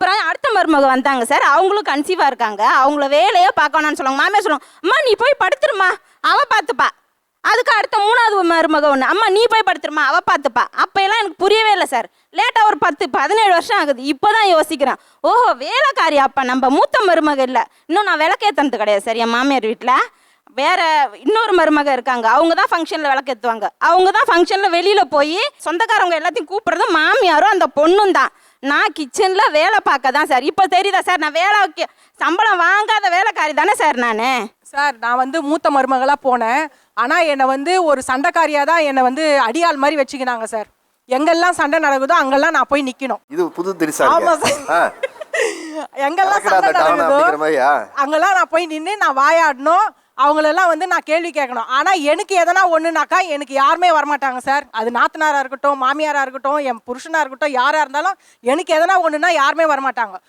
அப்புறம் அடுத்த மருமக வந்தாங்க சார். அவங்களும் கன்சீவாக இருக்காங்க. அவங்கள வேலையே பார்க்கணும்னு சொல்லுவாங்க. மாமியார் சொல்லுவாங்க அம்மா நீ போய் படுத்துருமா. அவள் பார்த்துப்பா. அதுக்கு அடுத்த மூணாவது மருமக ஒன்று அம்மா நீ போய் படுத்துருமா. அவள் பார்த்துப்பா. அப்போ எல்லாம் எனக்கு புரியவே இல்லை சார். லேட்டாக ஒரு பத்து பதினேழு வருஷம் ஆகுது. இப்போ தான் யோசிக்கிறேன். ஓஹோ வேலைக்காரி அப்பா. நம்ம மூத்த மருமக இல்லை. இன்னும் நான் விளக்கேத்தனது கிடையாது சார் என் மாமியார் வீட்டில் வேற இன்னொரு மருமக இருக்காங்க. அவங்க தான் ஃபங்க்ஷனில் விளக்கேற்றுவாங்க அவங்க தான் ஃபங்க்ஷனில் வெளியில் போய் சொந்தக்காரவங்க எல்லாத்தையும் கூப்பிட்றதும் மாமியாரும் அந்த பொண்ணும் தான். நான் கிச்சனில் வேலை பார்க்க தான் சார். இப்போ தெரியுதா சார்? நான் வேலை சம்பளம் வாங்காத வேலைக்காரி தானே சார் நான்? சார் நான் வந்து மூத்த மருமகளா போனேன். ஆனா என்னை வந்து ஒரு சண்டைக்காரியா தான் என்னை வந்து அடியாள் மாதிரி வச்சுக்கினாங்க சார். எங்கெல்லாம் சண்டை நடக்குதோ அங்கெல்லாம் நான் போய் நிக்கணும். இது புது திரிசா ஆமா இருக்கு. சார். எங்கெல்லாம் சண்டை நடக்குதோ அப்படிங்கிற மாதிரியா? அங்கெல்லாம் நான் போய் நின்று நான் வாயாடணும். அவங்களெல்லாம் வந்து நான் கேள்வி கேட்கணும். ஆனால் எனக்கு எதனா ஒன்றுனாக்கா எனக்கு யாருமே வரமாட்டாங்க சார். அது நாத்தனாராக இருக்கட்டும் மாமியாராக இருக்கட்டும் என் புருஷனாக இருக்கட்டும் யாராக இருந்தாலும் எனக்கு எதனா ஒன்றுனா யாருமே வரமாட்டாங்க.